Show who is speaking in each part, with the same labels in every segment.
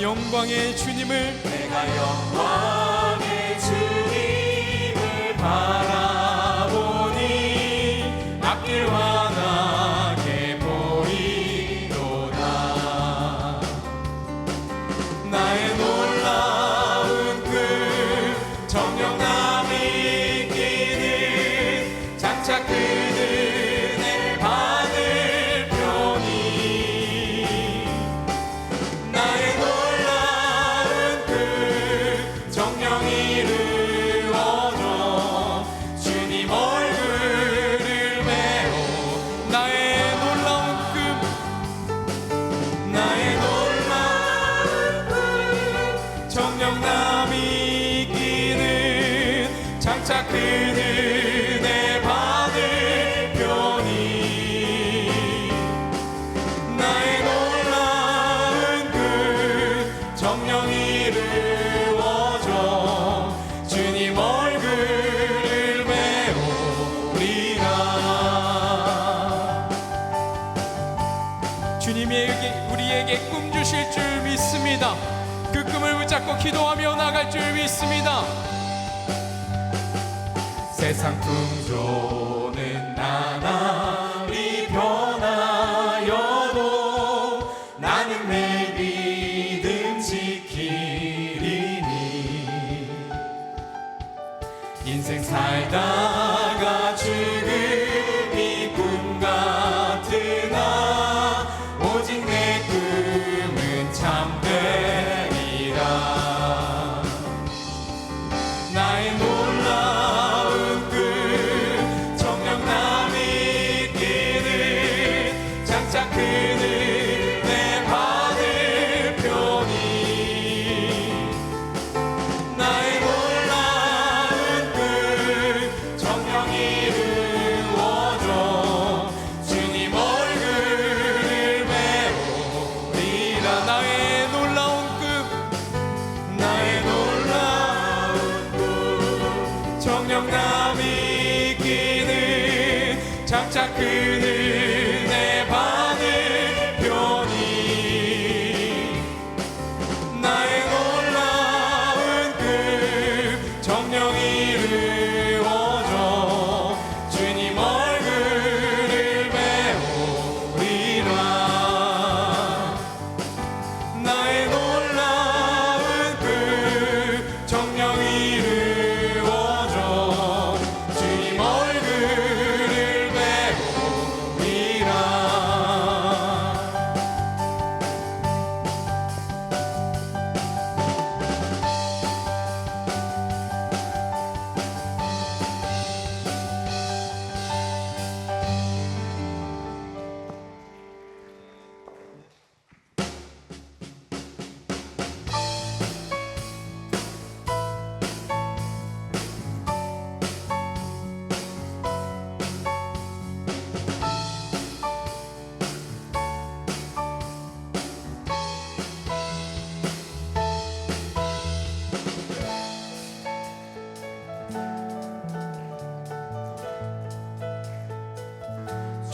Speaker 1: 영광의 주님을. 내가 영광 붙잡고 기도하며 나갈 줄 믿습니다. 세상 풍조.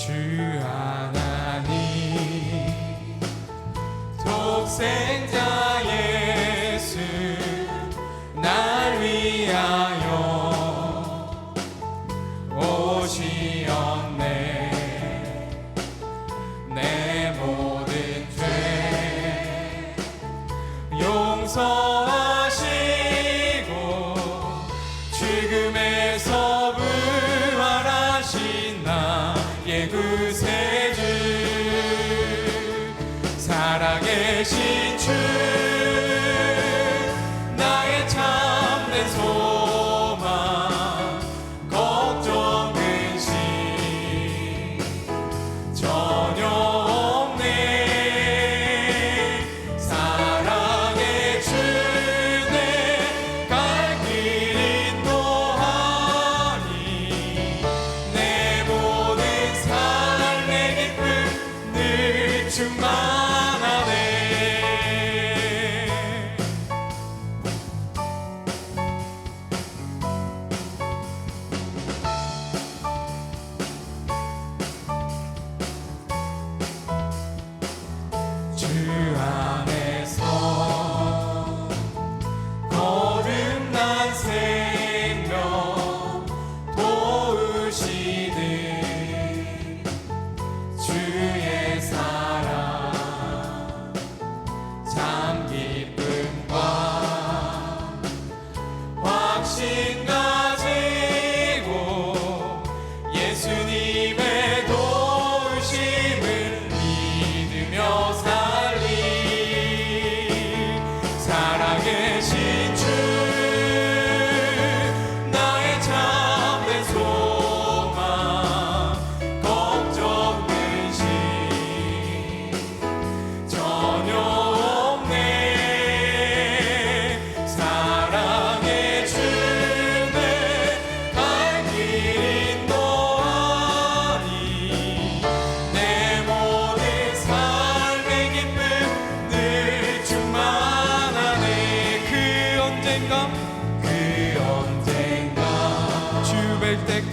Speaker 1: 주 하나님 독생자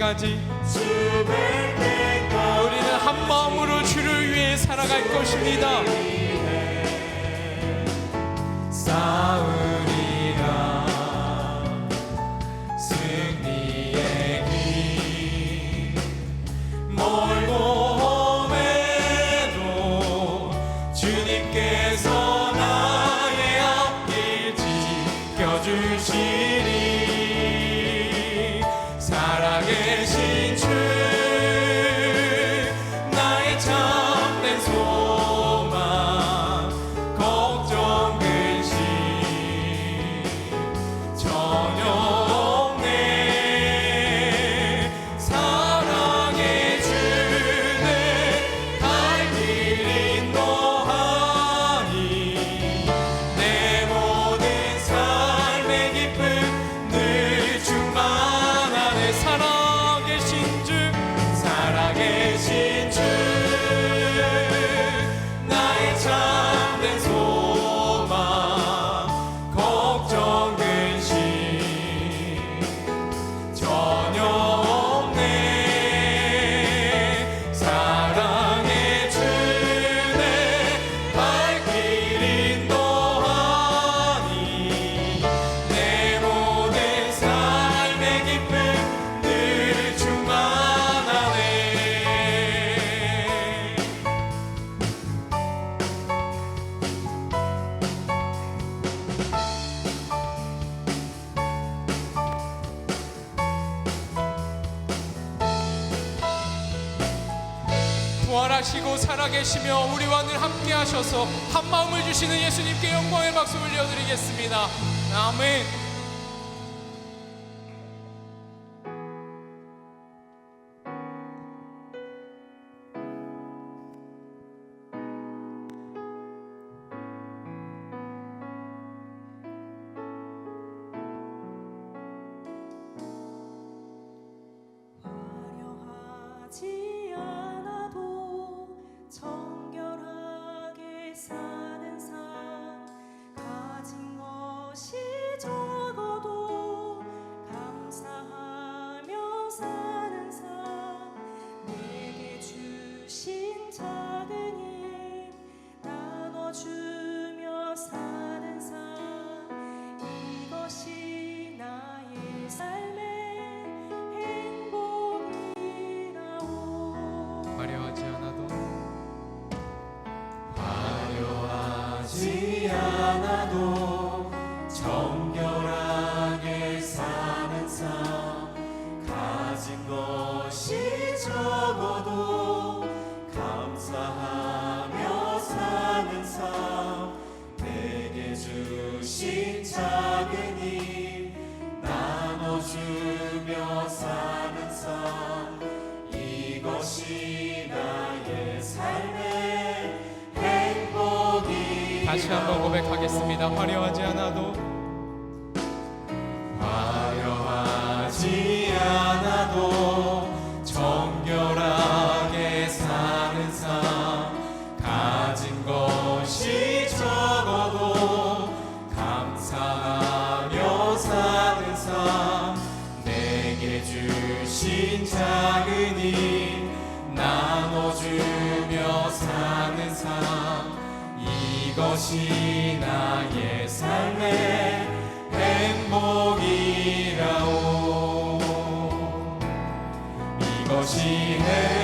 Speaker 1: 때까지 우리는 한 마음으로 주를 위해 살아갈 것입니다. 싸움 살아계시며 우리와 늘 함께 하셔서 한 마음을 주시는 예수님께 영광의 박수 올려드리겠습니다. 아멘.
Speaker 2: 지 적어도 감사하며 사는 삶 내게
Speaker 1: 주신 작은 힘 나눠주며 사는 삶 이것이 나의 삶의 행복이
Speaker 3: 다시 한번 고백하겠습니다. 화려하지 않아도
Speaker 1: 이것이 나의 삶의 행복이라오. 이것이 행복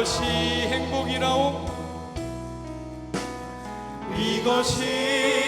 Speaker 1: 이것이 행복이라오? 이것이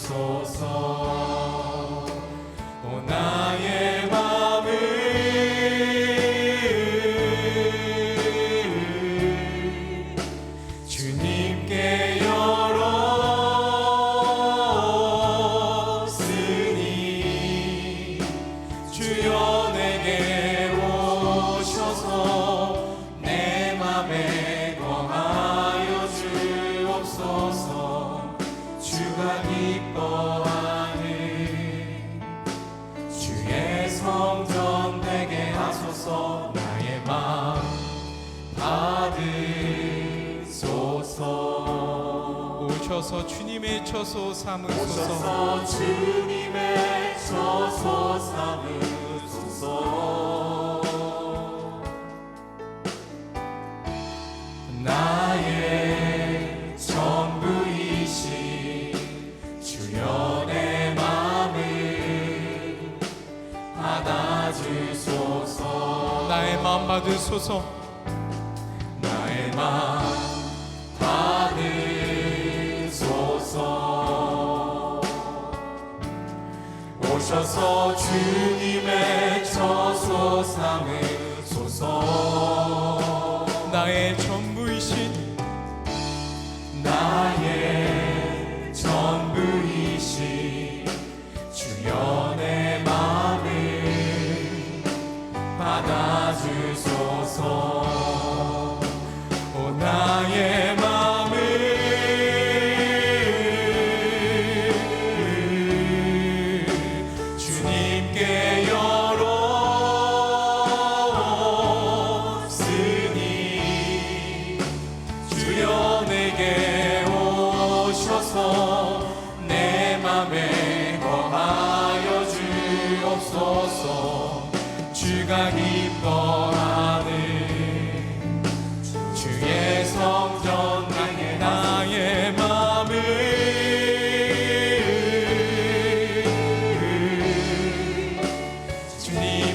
Speaker 1: 주소서. 오나 삼으소서. 주님의 저서
Speaker 4: 삼으소서.
Speaker 1: 나의 전부이신 주여 내 맘을 받아주소서.
Speaker 4: 나의 마음 받으소서.
Speaker 1: 나의 마음 오셔서 주님의 저소상에 소서. me.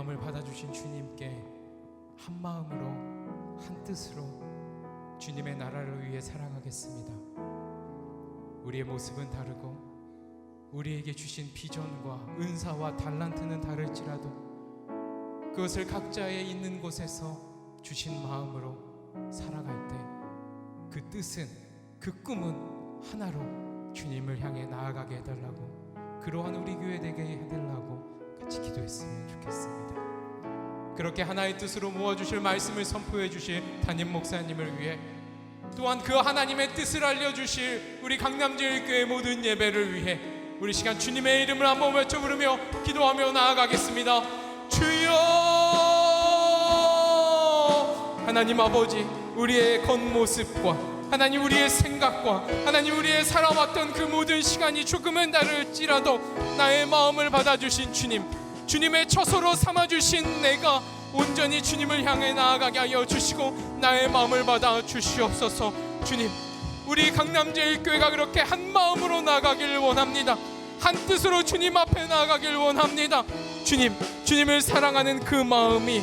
Speaker 1: 마음을 받아주신 주님께 한 마음으로 한 뜻으로 주님의 나라를 위해 살아가겠습니다. 우리의 모습은 다르고 우리에게 주신 비전과 은사와 달란트는 다를지라도 그것을 각자의 있는 곳에서 주신 마음으로 살아갈 때 그 뜻은 그 꿈은 하나로 주님을 향해 나아가게 해달라고 그러한 우리 교회 되게 해달라고 같이 기도했으면 좋겠습니다. 그렇게 하나의 뜻으로 모아주실 말씀을 선포해 주실 담임 목사님을 위해 또한 그 하나님의 뜻을 알려주실 우리 강남제일교회 모든 예배를 위해 우리 시간 주님의 이름을 한번 외쳐 부르며 기도하며 나아가겠습니다. 주여 하나님 아버지 우리의 겉모습과 하나님 우리의 생각과 하나님 우리의 살아왔던 그 모든 시간이 조금은 다를지라도 나의 마음을 받아주신 주님 주님의 처소로 삼아 주신 내가 온전히 주님을 향해 나아가게 하여 주시고 나의 마음을 받아 주시옵소서. 주님 우리 강남제일교회가 그렇게 한 마음으로 나가길 원합니다. 한 뜻으로 주님 앞에 나가길 원합니다. 주님 주님을 사랑하는 그 마음이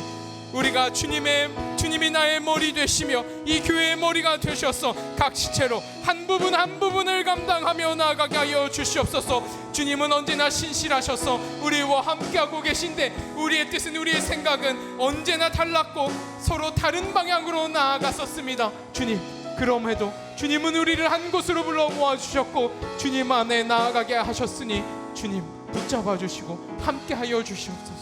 Speaker 1: 우리가 주님의 주님이 나의 머리 되시며 이 교회의 머리가 되셔서 각 시체로 한 부분 한 부분을 감당하며 나아가게 하여 주시옵소서. 주님은 언제나 신실하셔서 우리와 함께하고 계신데 우리의 뜻은 우리의 생각은 언제나 달랐고 서로 다른 방향으로 나아갔었습니다. 주님 그럼에도 주님은 우리를 한 곳으로 불러 모아 주셨고 주님 안에 나아가게 하셨으니 주님 붙잡아 주시고 함께하여 주시옵소서.